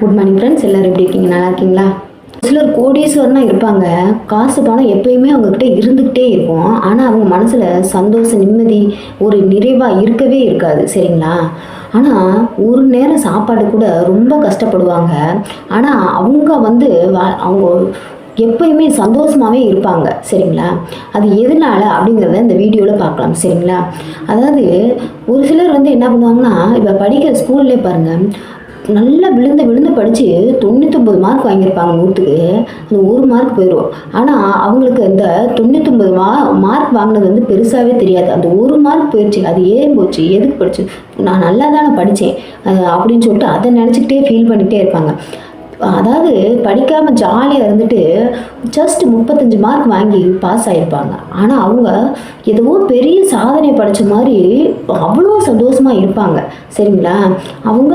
Good morning friends எல்லோரும் எப்படி இருக்கீங்க? நல்லா இருக்கீங்களா? சிலர் கோடீஸ்வரனாக இருப்பாங்க. காசு பணம் எப்பயுமே அவங்கக்கிட்ட இருந்துக்கிட்டே இருக்கும். ஆனால் அவங்க மனசில் சந்தோஷம் நிம்மதி ஒரு நிறைவாக இருக்கவே இருக்காது. சரிங்களா? ஆனால் ஒரு நேரம் சாப்பாடு கூட ரொம்ப கஷ்டப்படுவாங்க. ஆனால் அவங்க வந்து வா- அவங்க எப்பயுமே சந்தோஷமாகவே இருப்பாங்க. சரிங்களா? அது எதனால் அப்படிங்கிறத இந்த வீடியோவில் பார்க்கலாம். சரிங்களா? அதாவது ஒரு சிலர் வந்து என்ன பண்ணுவாங்கன்னா இப்போ படிக்கிற ஸ்கூல்லே பாருங்கள் நல்லா விழுந்து விழுந்து படித்து தொண்ணூத்தொம்பது மார்க் வாங்கியிருப்பாங்க நூற்றுக்கு அந்த ஒரு மார்க் போயிடும் ஆனால் அவங்களுக்கு அந்த தொண்ணூத்தொம்பது மா மார்க் வாங்கினது வந்து பெருசாகவே தெரியாது. அந்த ஒரு மார்க் போயிடுச்சு. அது ஏன் போச்சு? எதுக்கு படிச்சு? நான் நல்லா தானே படித்தேன் அப்படின்னு சொல்லிட்டு அதை நினச்சிக்கிட்டே ஃபீல் பண்ணிகிட்டே இருப்பாங்க. அதாவது படிக்காமல் ஜாலியாக இருந்துட்டு ஜஸ்ட் முப்பத்தஞ்சு மார்க் வாங்கி பாஸ் ஆகிருப்பாங்க ஆனால் அவங்க ஏதோ பெரிய சாதனை படித்த மாதிரி அவ்வளோ சந்தோஷமாக இருப்பாங்க. சரிங்களா? அவங்க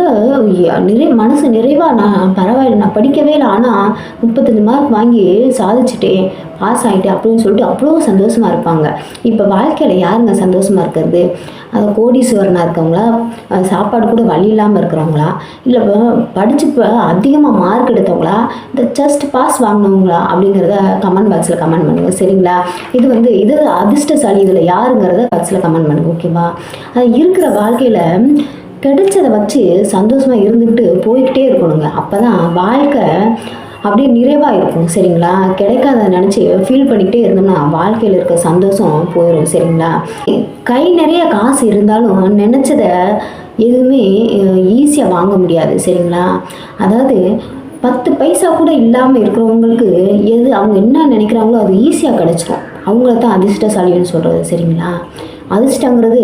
நிறை மனசு நிறைவாக நான் பரவாயில்ல நான் படிக்கவே இல்லை ஆனால் முப்பத்தஞ்சு மார்க் வாங்கி சாதிச்சிட்டேன் பாஸ் ஆகிட்டேன் அப்படின்னு சொல்லிட்டு அவ்வளோ சந்தோஷமாக இருப்பாங்க. இப்போ வாழ்க்கையில் யாருங்க சந்தோஷமாக இருக்கிறது? கோடீஸ்வரனாக இருக்கவங்களா சாப்பாடு கூட வழி இல்லாமல் இருக்கிறவங்களா இல்லை படித்து அதிகமாக மார்க் எடுத்தவங்களா இந்த ஜஸ்ட் பாஸ் வாங்கினவங்களா அப்படிங்கிறத கமெண்ட் பாக்ஸில் கமெண்ட் பண்ணுங்கள் சரிங்களா? இது வந்து இது அதிர்ஷ்டசாலி இதில் யாருங்கிறத பாக்ஸில் கமெண்ட் பண்ணுங்கள் ஓகேவா அது இருக்கிற வாழ்க்கையில் கிடைச்சதை வச்சு சந்தோஷமாக இருந்துக்கிட்டு போய்கிட்டே இருக்கணுங்க. அப்போ தான் வாழ்க்கை அப்படியே நிறைவாக இருக்கும் சரிங்களா? கிடைக்காத நினச்சி ஃபீல் பண்ணிக்கிட்டே இருந்தோம்னா வாழ்க்கையில் இருக்க சந்தோஷம் போயிடும் சரிங்களா? கை நிறைய காசு இருந்தாலும் நினச்சத எதுவுமே ஈஸியாக வாங்க முடியாது சரிங்களா? அதாவது பத்து பைசா கூட இல்லாமல் இருக்கிறவங்களுக்கு எது அவங்க என்ன நினைக்கிறாங்களோ அது ஈஸியாக கிடச்சிரும். அவங்கள தான் அதிர்ஷ்டசாலின்னு சொல்கிறது சரிங்களா? அதிர்ஷ்டங்கிறது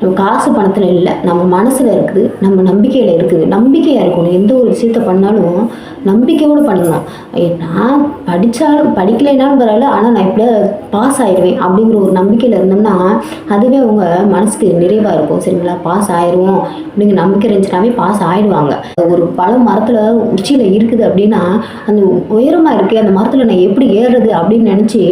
நம்ம காசு பணத்தில் இல்லை. நம்ம மனசில் இருக்குது நம்ம நம்பிக்கையில் இருக்குது. நம்பிக்கையாக இருக்கணும். எந்த ஒரு விஷயத்த பண்ணாலும் நம்பிக்கையோடு பண்ணணும் நான் படித்தாலும் படிக்கலைனாலும் பரவாயில்ல ஆனால் நான் எப்படியா பாஸ் ஆயிடுவேன் அப்படிங்கிற ஒரு நம்பிக்கையில் இருந்தோம்னா அதுவே அவங்க மனசுக்கு நிறைவாக இருக்கும். சரிங்களா? பாஸ் ஆயிடுவோம் அப்படிங்கிற நம்பிக்கை இருந்துச்சுனாவே பாஸ் ஆயிடுவாங்க. ஒரு பழம் மரத்தில் உச்சியில் இருக்குது அப்படின்னா அந்த உயரமாக இருக்கே அந்த மரத்தில் நான் எப்படி ஏறுறது அப்படின்னு நினச்சி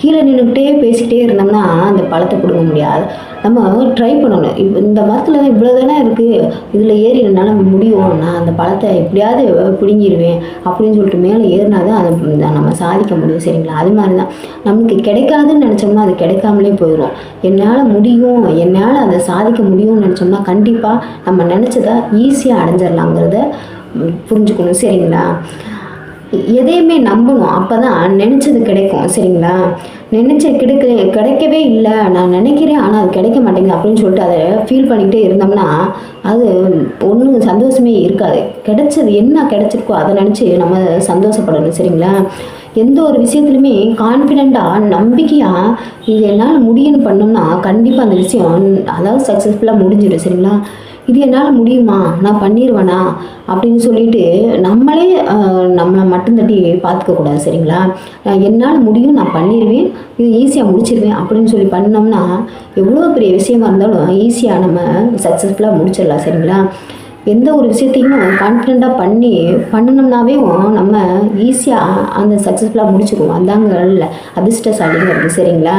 கீழே நின்றுக்கிட்டே பேசிக்கிட்டே இருந்தோம்னா அந்த பழத்தை பிடுங்க முடியாது. நம்ம ட்ரை பண்ணணும். இப்போ இந்த மரத்தில் இவ்வளோ தானே இருக்குது இதில் ஏறி என்னால் முடியும். நான் அந்த பழத்தை எப்படியாவது பிடுங்கிடுவேன் அப்படின்னு சொல்லிட்டு மேலே ஏறினா தான் அதை நம்ம சாதிக்க முடியும். சரிங்களா? அது மாதிரி தான் நமக்கு கிடைக்காதுன்னு நினச்சோம்னா அது கிடைக்காமலே போயிடும் என்னால் முடியும். என்னால் அதை சாதிக்க முடியும்னு நினச்சோம்னா கண்டிப்பாக நம்ம நினச்சதை ஈஸியாக அடைஞ்சிடலாங்கிறத புரிஞ்சுக்கணும். சரிங்களா? எதையுமே நம்பணும். அப்போ தான் நினச்சது கிடைக்கும். சரிங்களா? நினச்ச கிடைக்க கிடைக்கவே இல்லை. நான் நினைக்கிறேன் ஆனால் அது கிடைக்க மாட்டேங்குது அப்படின்னு சொல்லிட்டு அதை ஃபீல் பண்ணிக்கிட்டே இருந்தோம்னா அது ஒன்றும் சந்தோஷமே இருக்காது. கிடைச்சது என்ன கிடைச்சிருக்கோ அதை நினச்சி நம்ம சந்தோஷப்படணும் சரிங்களா? எந்த ஒரு விஷயத்துலையுமே கான்ஃபிடெண்ட்டாக நம்பிக்கையாக இது என்னால் முடியும்னு பண்ணோம்னா கண்டிப்பாக அந்த விஷயம் அதாவது சக்ஸஸ்ஃபுல்லாக முடிஞ்சிடும் சரிங்களா? இது என்னால் முடியுமா? நான் பண்ணிடுவேனா அப்படின்னு சொல்லிட்டு நம்மளே நம்மளை மட்டும் தட்டி பார்த்துக்கக்கூடாது சரிங்களா? என்னால் முடியும் நான் பண்ணிடுவேன் இது ஈஸியாக முடிச்சிருவேன் அப்படின்னு சொல்லி பண்ணோம்னா எவ்வளோ பெரிய விஷயமா இருந்தாலும் ஈஸியாக நம்ம சக்ஸஸ்ஃபுல்லாக முடிச்சிடலாம் சரிங்களா? எந்த ஒரு விஷயத்தையும் கான்ஃபிடெண்ட்டாக பண்ணி பண்ணினோம்னாவே நம்ம ஈஸியாக அந்த சக்ஸஸ்ஃபுல்லாக முடிச்சிருவோம். அதாங்க அதிர்ஷ்டசாலிங்கிறது சரிங்களா?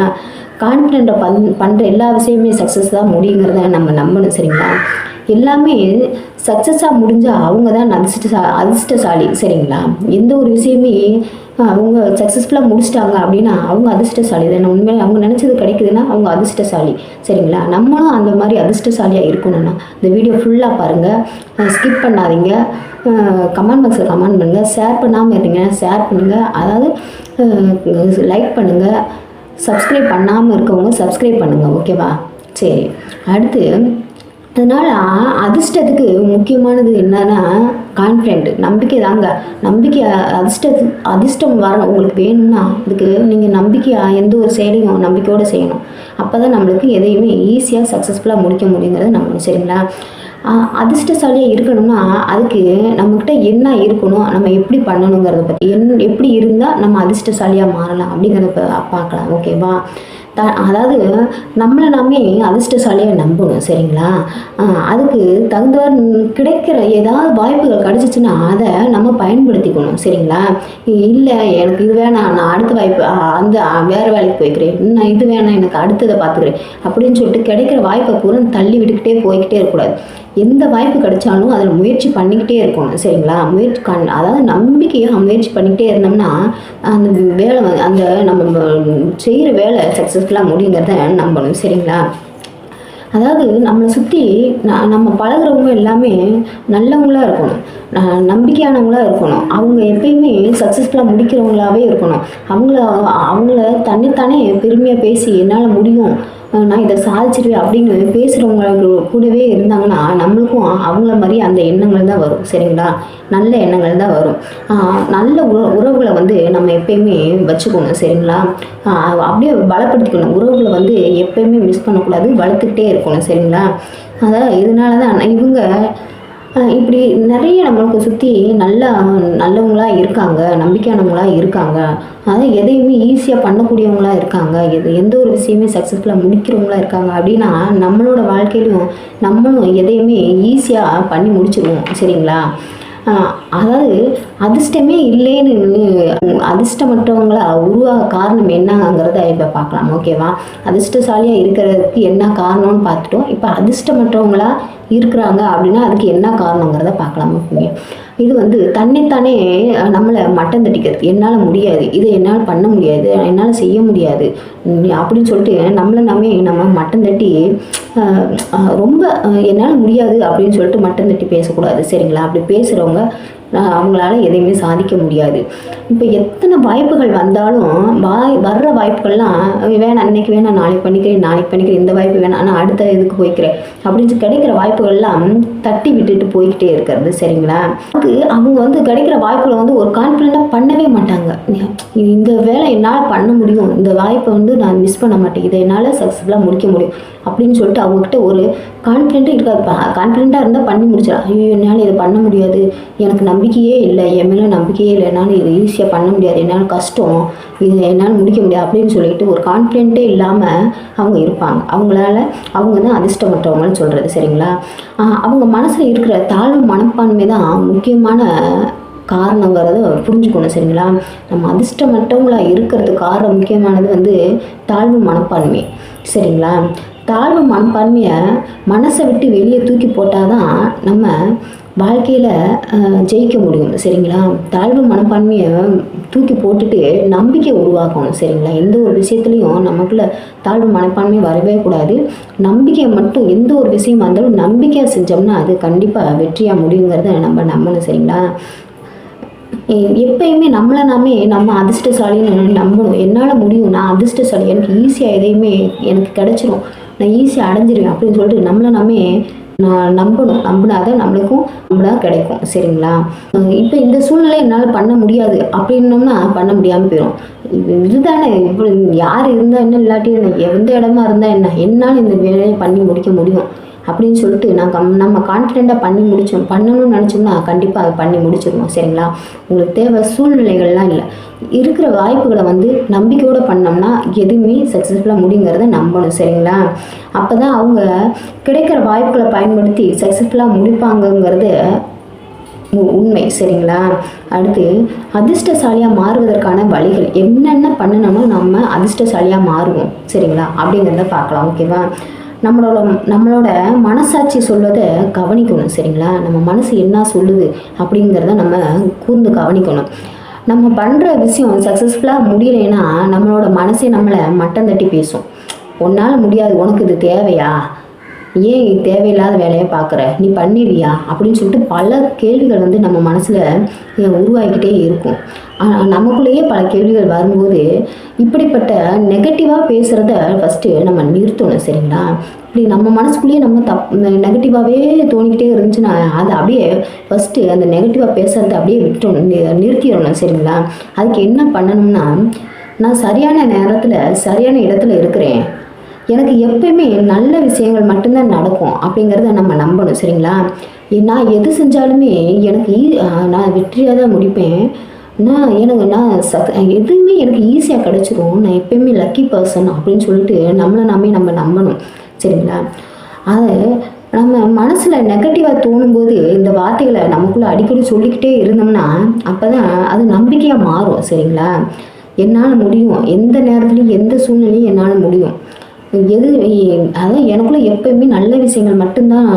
கான்ஃபிடெண்ட்டை பண் பண்ணுற எல்லா விஷயமே சக்ஸஸ் தான் முடியுங்கிறத நம்ம நம்பணும் சரிங்களா? எல்லாமே சக்ஸஸாக முடிஞ்சால் அவங்க தான் அதிர்ஷ்ட அதிர்ஷ்டசாலி சரிங்களா? எந்த ஒரு விஷயமே அவங்க சக்ஸஸ்ஃபுல்லாக முடிச்சிட்டாங்க அப்படின்னா அவங்க அதிர்ஷ்டசாலி தானே. உண்மையிலே அவங்க நினச்சது கிடைக்குதுன்னா அவங்க அதிர்ஷ்டசாலி சரிங்களா? நம்மளும் அந்த மாதிரி அதிர்ஷ்டசாலியாக இருக்கணும்னா இந்த வீடியோ ஃபுல்லாக பாருங்கள் ஸ்கிப் பண்ணாதீங்க. கமெண்ட் பாக்ஸில் கமெண்ட் பண்ணுங்கள் ஷேர் பண்ணாமல் இருந்தீங்கன்னா ஷேர் பண்ணுங்கள் அதாவது லைக் பண்ணுங்கள் சப்ஸ்கிரைப் பண்ணாமல் இருக்கவங்க சப்ஸ்கிரைப் பண்ணுங்கள் ஓகேவா சரி. அடுத்து அதனால் அதிர்ஷ்டத்துக்கு முக்கியமானது என்னன்னா கான்ஃபிடென்ட் நம்பிக்கை தாங்க நம்பிக்கை அதிர்ஷ்ட அதிர்ஷ்டம் வர உங்களுக்கு வேணும்னா அதுக்கு நீங்கள் நம்பிக்கையாக எந்த ஒரு செயலையும் நம்பிக்கையோடு செய்யணும். அப்போ தான் நம்மளுக்கு எதையுமே ஈஸியாக சக்ஸஸ்ஃபுல்லாக முடிக்க முடியுங்கிறது நம்ம சரிங்களா? அதிர்ஷ்டசாலியாக இருக்கணும்னா அதுக்கு நம்மக்கிட்ட என்ன இருக்கணும் நம்ம எப்படி பண்ணணுங்கிறத பற்றி என் எப்படி இருந்தால் நம்ம அதிர்ஷ்டசாலியாக மாறலாம் அப்படிங்கிறத பார்க்கலாம். ஓகேவா? த அதாவது நம்மளை நாமே அதிர்ஷ்டசாலியாக நம்பணும் சரிங்களா? அதுக்கு தகுந்தவாறு கிடைக்கிற ஏதாவது வாய்ப்புகள் கிடச்சிச்சின்னா அதை நம்ம பயன்படுத்திக்கணும் சரிங்களா? இல்லை எனக்கு இது வேணாம் நான் அடுத்த வாய்ப்பு அந்த வேறு வேலைக்கு போய்க்கிறேன் நான் இது வேணாம் எனக்கு அடுத்ததை பார்த்துக்கிறேன் அப்படின்னு சொல்லிட்டு கிடைக்கிற வாய்ப்பை பூரா தள்ளி விட்டுக்கிட்டே போய்கிட்டே இருக்கக்கூடாது. எந்த வாய்ப்பு கிடைச்சாலும் அதில் முயற்சி பண்ணிக்கிட்டே இருக்கணும் சரிங்களா? முயற்சி கண் அதாவது நம்பிக்கையாக முயற்சி பண்ணிக்கிட்டே இருந்தோம்னா அந்த வேலை வந்து- அந்த நம்ம செய்கிற வேலை சக்ஸஸ்ஃபுல்லாக முடியுங்கிறத நம்பணும் சரிங்களா? அதாவது நம்மளை சுற்றி நம்ம பழகுறவங்க எல்லாமே நல்லவங்களா இருக்கணும். ந- நம்பிக்கையானவங்களா இருக்கணும். அவங்க எப்பயுமே சக்ஸஸ்ஃபுல்லாக முடிக்கிறவங்களாவே இருக்கணும். அவங்கள அவங்கள தன்னைத்தானே பெருமையாக பேசி என்னால் முடியும். நான் இதை சாதிச்சிருவேன் அப்படின்னு பேசுகிறவங்க கூடவே இருந்தாங்கன்னா நம்மளுக்கும் அவங்கள மாதிரி அந்த எண்ணங்கள் தான் வரும் சரிங்களா? நல்ல எண்ணங்கள் தான் வரும். நல்ல உற உறவுகளை வந்து நம்ம எப்பயுமே வச்சுக்கணும் சரிங்களா? அப்படியே பலப்படுத்திக்கணும். உறவுகளை வந்து எப்பயுமே மிஸ் பண்ணக்கூடாது வளர்த்துக்கிட்டே இருக்கணும் சரிங்களா? அதான் இதனால தான் இவங்க இப்படி நிறைய நம்மளுக்கு சுற்றி நல்ல நல்லவங்களா இருக்காங்க நம்பிக்கையானவங்களா இருக்காங்க. அதாவது எதையுமே ஈஸியாக பண்ணக்கூடியவங்களாக இருக்காங்க. எது எந்த ஒரு விஷயமே சக்ஸஸ்ஃபுல்லாக முடிக்கிறவங்களா இருக்காங்க. அப்படின்னா நம்மளோட வாழ்க்கையிலும் நம்மளும் எதையுமே ஈஸியாக பண்ணி முடிச்சிருவோம். சரிங்களா? அதாவது அதிர்ஷ்டமே இல்லைன்னு அதிர்ஷ்டமற்றவங்களா உருவாக காரணம் என்னங்கிறத இப்போ பார்க்கலாம். ஓகேவா? அதிர்ஷ்டசாலியாக இருக்கிறதுக்கு என்ன காரணம்னு பார்த்துட்டோம். இப்போ அதிர்ஷ்டமற்றவங்களா இருக்கிறாங்க அப்படின்னா அதுக்கு என்ன காரணங்கிறத பார்க்கலாமா ஓகே இது வந்து தன்னைத்தானே நம்மளை மட்டம் தட்டிக்கிறது. என்னால் முடியாது. இதை என்னால் பண்ண முடியாது. என்னால் செய்ய முடியாது. அப்படின்னு சொல்லிட்டு நம்மளை நாமே நம்ம மட்டம் தட்டி ரொம்ப என்னால் முடியாது அப்படின்னு சொல்லிட்டு மட்டம் தட்டி பேசக்கூடாது. சரிங்களா? அப்படி பேசுகிறவங்க அவங்களால எதையுமே சாதிக்க முடியாது. இப்போ எத்தனை வாய்ப்புகள் வந்தாலும் வாய் வர்ற வாய்ப்புகள்லாம் வேணாம் இன்னைக்கு வேணாம் நாளைக்கு பண்ணிக்கிறேன் நாளைக்கு பண்ணிக்கிறேன் இந்த வாய்ப்பு வேணாம் ஆனால் அடுத்த இதுக்கு போய்க்கிறேன் அப்படின்னு கிடைக்கிற வாய்ப்பு வாய்ப்புகள்லாம் தட்டி விட்டுட்டு போய்கிட்டே இருக்கிறது சரிங்களா? அது அவங்க வந்து கிடைக்கிற வாய்ப்புகளை வந்து ஒரு கான்ஃபிடென்ட்டாக பண்ணவே மாட்டாங்க. இந்த வேலை என்னால் பண்ண முடியும். இந்த வாய்ப்பை வந்து நான் மிஸ் பண்ண மாட்டேன். இதை என்னால் சக்ஸஸ்ஃபுல்லாக முடிக்க முடியும். அப்படின்னு சொல்லிட்டு அவங்கக்கிட்ட ஒரு கான்ஃபிடென்ட்டே இருக்காது கான்ஃபிடென்ட்டாக இருந்தால் பண்ணி முடிச்சிடலாம் ஐயோ என்னால் இதை பண்ண முடியாது. எனக்கு நம்பிக்கையே இல்லை. என் மேலே நம்பிக்கையே இல்லை. என்னால் இது ஈஸியாக பண்ண முடியாது. என்னால் கஷ்டம். இது என்னால் முடிக்க முடியாது அப்படின்னு சொல்லிட்டு ஒரு கான்ஃபிடென்ட்டே இல்லாமல் அவங்க இருப்பாங்க. அவங்களால அவங்க தான் அதிர்ஷ்டமற்றவங்கன்னு சொல்கிறது சரிங்களா? அவங்க மனசில் இருக்கிற தாழ்வு மனப்பான்மை தான் முக்கியமான காரணங்கிறத புரிஞ்சுக்கணும். சரிங்களா? நம்ம அதிர்ஷ்டமற்றவங்களாக இருக்கிறதுக்கு காரணம் முக்கியமானது வந்து தாழ்வு மனப்பான்மை. சரிங்களா? தாழ்வு மனப்பான்மையை மனசை விட்டு வெளியே தூக்கி போட்டால் தான் நம்ம வாழ்க்கையில் ஜெயிக்க முடியும். சரிங்களா? தாழ்வு மனப்பான்மையை தூக்கி போட்டுட்டு நம்பிக்கை உருவாக்கணும். சரிங்களா? எந்த ஒரு விஷயத்துலையும் நமக்குள்ள தாழ்வு மனப்பான்மை வரவே கூடாது. நம்பிக்கையை மட்டும் எந்த ஒரு விஷயமா இருந்தாலும் நம்பிக்கையாக செஞ்சோம்னா அது கண்டிப்பாக வெற்றியாக முடியுங்கிறத நம்ம நம்பணும். சரிங்களா? எ- எப்பயுமே நம்மளை நாமே நம்ம அதிர்ஷ்டசாலின்னு நம்பணும். என்னால் முடியும் நான் அதிர்ஷ்டசாலி எனக்கு ஈஸியாக எதையுமே எனக்கு கிடச்சிரும். நான் ஈஸியாக அடைஞ்சிருவேன் அப்படின்னு சொல்லிட்டு நம்மளை நம்ம நான் நம்பணும். நம்பினாதான் நம்மளுக்கும் நம்மளா கிடைக்கும். சரிங்களா? இப்போ இந்த சூழ்நிலை என்னால் பண்ண முடியாது. அப்படின்னோம்னா பண்ண முடியாமல் போயிடும் இதுதானே. இப்போ யார் இருந்தால் என்ன இல்லாட்டி எந்த இடமா இருந்தால் என்ன? என்னால் இந்த வேலையை பண்ணி முடிக்க முடியும். அப்படின்னு சொல்லிட்டு நான் கம் நம்ம கான்ஃபிடெண்ட்டாக பண்ணி முடிச்சோம். பண்ணணும்னு நினச்சோம்னா கண்டிப்பாக அதை பண்ணி முடிச்சிருவோம் சரிங்களா? உங்களுக்கு தேவை சூழ்நிலைகள்லாம் இல்லை. இருக்கிற வாய்ப்புகளை வந்து நம்பிக்கையோடு பண்ணோம்னா எதுவுமே சக்ஸஸ்ஃபுல்லாக முடிங்கிறத நம்பணும் சரிங்களா? அப்போ தான் அவங்க கிடைக்கிற வாய்ப்புகளை பயன்படுத்தி சக்ஸஸ்ஃபுல்லாக முடிப்பாங்கங்கிறது உ- உண்மை சரிங்களா? அடுத்து அதிர்ஷ்டசாலியாக மாறுவதற்கான வழிகள். என்னென்ன பண்ணணும்னா நம்ம அதிர்ஷ்டசாலியாக மாறுவோம் சரிங்களா? அப்படிங்கிறத பார்க்கலாம் ஓகேவா? நம்மளோட நம்மளோட மனசாட்சி சொல்வதை கவனிக்கணும் சரிங்களா? நம்ம மனசு என்ன சொல்லுது அப்படிங்கிறத நம்ம கூர்ந்து கவனிக்கணும். நம்ம பண்ணுற விஷயம் சக்ஸஸ்ஃபுல்லாக முடியலைன்னா நம்மளோட மனசே நம்மளை மட்டம் தட்டி பேசும். உன்னால் முடியாது உனக்கு இது தேவையா? ஏன் தேவையில்லாத வேலையை பார்க்குற? நீ பண்ணிடுவியா? அப்படின்னு சொல்லிட்டு பல கேள்விகள் வந்து நம்ம மனசில் உருவாகிக்கிட்டே இருக்கும். ஆனால் நமக்குள்ளேயே பல கேள்விகள் வரும்போது இப்படிப்பட்ட நெகட்டிவாக பேசுகிறத ஃபஸ்ட்டு நம்ம நிறுத்தணும் சரிங்களா? இப்படி நம்ம மனசுக்குள்ளேயே நம்ம தப் நெகட்டிவாகவே தோணிக்கிட்டே இருந்துச்சுன்னா அதை அப்படியே ஃபஸ்ட்டு அந்த நெகட்டிவாக பேசுகிறத அப்படியே விட்டுணும் நிறுத்திடணும் சரிங்களா? அதுக்கு என்ன பண்ணணும்னா நான் சரியான நேரத்தில் சரியான இடத்துல இருக்கிறேன். எனக்கு எப்பயுமே நல்ல விஷயங்கள் மட்டும்தான் நடக்கும் அப்படிங்கிறத நம்ம நம்பணும் சரிங்களா? நான் எது செஞ்சாலுமே எனக்கு நான் வெற்றியாக தான் முடிப்பேன். நான் எனக்கு நான் சக் எதுவுமே எனக்கு ஈஸியாக கிடச்சிரும். நான் எப்பயுமே லக்கி பர்சன் அப்படின்னு சொல்லிட்டு நம்மளை நாமே நம்ம நம்பணும். சரிங்களா? அது நம்ம மனசில் நெகட்டிவாக தோணும்போது இந்த வார்த்தைகளை நமக்குள்ளே அடிக்கடி சொல்லிக்கிட்டே இருந்தோம்னா அப்போ தான் அது நம்பிக்கையாக மாறும். சரிங்களா? என்னால் முடியும். எந்த நேரத்துலையும் எந்த சூழ்நிலையும் என்னால் முடியும். எது அதான் எனக்குள்ளே எப்பயுமே நல்ல விஷயங்கள் மட்டும்தான்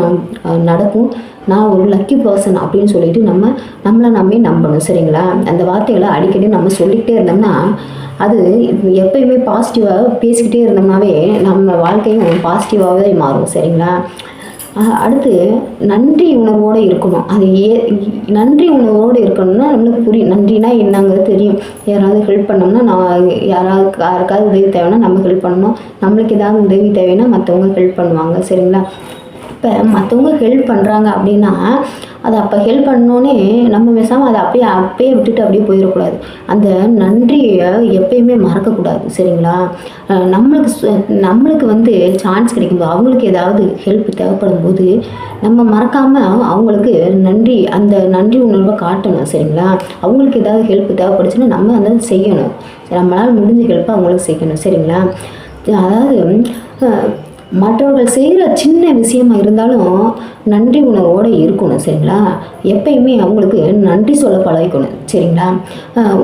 நடக்கும். நான் ஒரு லக்கி பர்சன் அப்படின்னு சொல்லிட்டு நம்ம நம்மளை நம்மே நம்பணும் சரிங்களா? அந்த வார்த்தைகளை அடிக்கடி நம்ம சொல்லிக்கிட்டே இருந்தோம்னா அது எப்பயுமே பாசிட்டிவாக பேசிக்கிட்டே இருந்தோம்னாவே நம்ம வாழ்க்கையும் பாசிட்டிவாகவே மாறும் சரிங்களா? அடுத்து நன்றி உணர்வோடு இருக்கணும். அது ஏ நன்றி உணர்வோடு இருக்கணும்னா நம்மளுக்கு புரியும். நன்றினா என்னங்கிறது தெரியும். யாராவது ஹெல்ப் பண்ணோம்னா நான் யாராவது யாருக்காவது உதவி தேவைன்னா நம்ம ஹெல்ப் பண்ணணும். நம்மளுக்கு ஏதாவது உதவி தேவைன்னா மற்றவங்க ஹெல்ப் பண்ணுவாங்க சரிங்களா? இப்போ மற்றவங்க ஹெல்ப் பண்ணுறாங்க அப்படின்னா அதை அப்போ ஹெல்ப் பண்ணோன்னே நம்ம பேசாமல் அதை அப்படியே அப்பயே விட்டுட்டு அப்படியே போயிடக்கூடாது. அந்த நன்றியை எப்பயுமே மறக்கக்கூடாது சரிங்களா? நம்மளுக்கு நம்மளுக்கு வந்து சான்ஸ் கிடைக்கும்போது அவங்களுக்கு ஏதாவது ஹெல்ப் தேவைப்படும் போது நம்ம மறக்காமல் அவங்களுக்கு நன்றி அந்த நன்றி உணர்வை காட்டணும் சரிங்களா? அவங்களுக்கு ஏதாவது ஹெல்ப் தேவைப்படுச்சுன்னா நம்ம அதை செய்யணும். நம்மளால் முடிஞ்ச ஹெல்ப்பை அவங்களுக்கு செய்யணும் சரிங்களா? அதாவது மற்றவர்கள் செய்கிற சின்ன விஷயமா இருந்தாலும் நன்றி உணர்வோடு இருக்கணும் சரிங்களா? எப்பயுமே அவங்களுக்கு நன்றி சொல்ல பழகிக்கணும் சரிங்களா?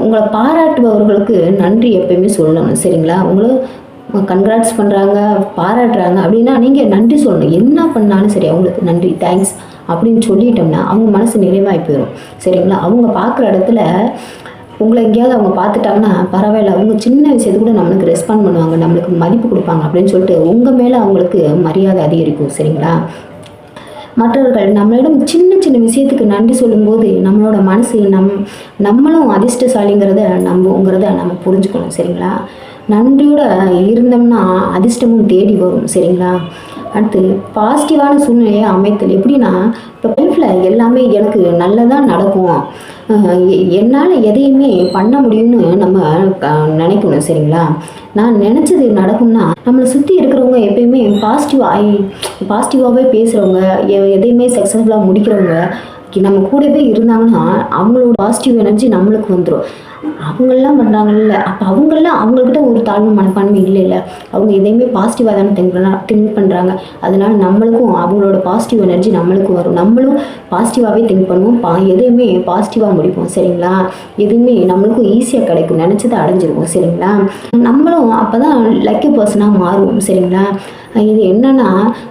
உங்களை பாராட்டுபவர்களுக்கு நன்றி எப்பயுமே சொல்லணும் சரிங்களா? உங்களை கன்க்ராட்ஸ் பண்ணுறாங்க பாராட்டுறாங்க. அப்படின்னா நீங்கள் நன்றி சொல்லணும். என்ன பண்ணாலும் சரி அவங்களுக்கு நன்றி தேங்க்ஸ் அப்படின்னு சொல்லிட்டோம்னா அவங்க மனசு நிறைவாகி போயிடும் சரிங்களா? அவங்க பார்க்குற இடத்துல உங்களை எங்கேயாவது அவங்க பார்த்துட்டாங்கன்னா பரவாயில்ல அவங்க சின்ன விஷயத்துக்கு கூட நம்மளுக்கு ரெஸ்பாண்ட் பண்ணுவாங்க நம்மளுக்கு மதிப்பு கொடுப்பாங்க அப்படின்னு சொல்லிட்டு உங்கள் மேலே அவங்களுக்கு மரியாதை அதிகரிக்கும் சரிங்களா? மற்றவர்கள் நம்மளிடம் சின்ன சின்ன விஷயத்துக்கு நன்றி சொல்லும்போது நம்மளோட மனசு நம் நம்மளும் அதிர்ஷ்டசாலிங்கிறத நம்புங்கிறத நம்ம புரிஞ்சுக்கணும் சரிங்களா? நன்றியோட இருந்தோம்னா அதிர்ஷ்டமும் தேடி வரும் சரிங்களா? அடுத்து பாசிட்டிவான சூழ்நிலையை அமைத்தல் எப்படின்னா இப்போ லைஃப்பில் எல்லாமே எனக்கு நல்லதாக நடக்கும். என்னால் எதையுமே பண்ண முடியும்னு நம்ம நினைக்கணும் சரிங்களா? நான் நினச்சது நடக்கும்னா நம்மளை சுற்றி இருக்கிறவங்க எப்பயுமே பாசிட்டிவாக பாசிட்டிவாகவே பேசுகிறவங்க எதையுமே சக்ஸஸ்ஃபுல்லாக முடிக்கிறவங்க நம்ம கூடவே இருந்தாங்கன்னா அவங்களோட பாசிட்டிவ் எனர்ஜி நம்மளுக்கு வந்துடும் அவங்கெல்லாம் பண்ணுறாங்கல்ல அப்போ அவங்கெல்லாம் அவங்கக்கிட்ட ஒரு தாழ்வு மனப்பான்மை இல்லை இல்லை அவங்க எதையுமே பாசிட்டிவாக தானே திங்க் பண்ண திங்க் பண்ணுறாங்க அதனால் நம்மளுக்கும் அவங்களோட பாசிட்டிவ் எனர்ஜி நம்மளுக்கும் வரும். நம்மளும் பாசிட்டிவாகவே திங்க் பண்ணுவோம். பா எதையுமே பாசிட்டிவாக முடிப்போம். சரிங்களா? எதுவுமே நம்மளுக்கும் ஈஸியாக கிடைக்கும். நினச்சதை அடைஞ்சிருவோம். சரிங்களா? நம்மளும் அப்போ தான் லக்கி பர்சனாக மாறுவோம். சரிங்களா? இது என்னன்னா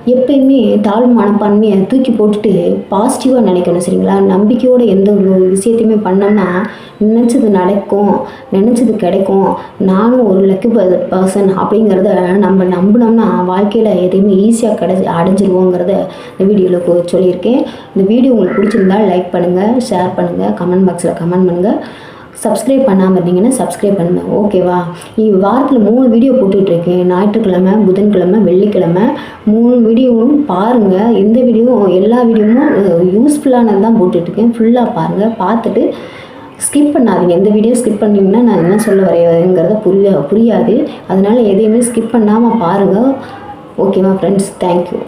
எப்பயுமே தாழ்வு மனப்பான்மையை தூக்கி போட்டுட்டு பாசிட்டிவாக நினைக்கணும். சரிங்களா? நம்பிக்கையோட எந்த ஒரு விஷயத்தையுமே பண்ணோம்னா நினச்சது நடக்கும் நினச்சது கிடைக்கும். நானும் ஒரு லக்கி பர்சன் அப்படிங்கிறத நம்ம நம்பினோம்னா வாழ்க்கையில் எதையுமே ஈஸியாக கிடைச்சி அடைஞ்சிருவோங்கிறத இந்த வீடியோவில் சொல்லியிருக்கேன். இந்த வீடியோ உங்களுக்கு பிடிச்சிருந்தா லைக் பண்ணுங்கள் ஷேர் பண்ணுங்கள் கமெண்ட் பாக்ஸில் கமெண்ட் பண்ணுங்கள் சப்ஸ்கிரைப் பண்ணாமல் இருந்தீங்கன்னா சப்ஸ்கிரைப் பண்ணுங்கள் ஓகேவா இ- வாரத்தில் மூணு வீடியோ போட்டுட்ருக்கேன். ஞாயிற்றுக்கிழமை புதன்கிழமை வெள்ளிக்கிழமை. மூணு வீடியோவும் பாருங்கள் எந்த வீடியோவும் எல்லா வீடியோவும் யூஸ்ஃபுல்லானது தான் போட்டுட்ருக்கேன். ஃபுல்லாக பாருங்கள் பார்த்துட்டு ஸ்கிப் பண்ணாதீங்க. எந்த வீடியோ ஸ்கிப் பண்ணிங்கன்னா நான் என்ன சொல்ல வரேங்கிறத புரிய புரியாது. அதனால் எதையுமே ஸ்கிப் பண்ணாமல் பாருங்கள் ஓகேவா ஃப்ரெண்ட்ஸ் தேங்க்யூ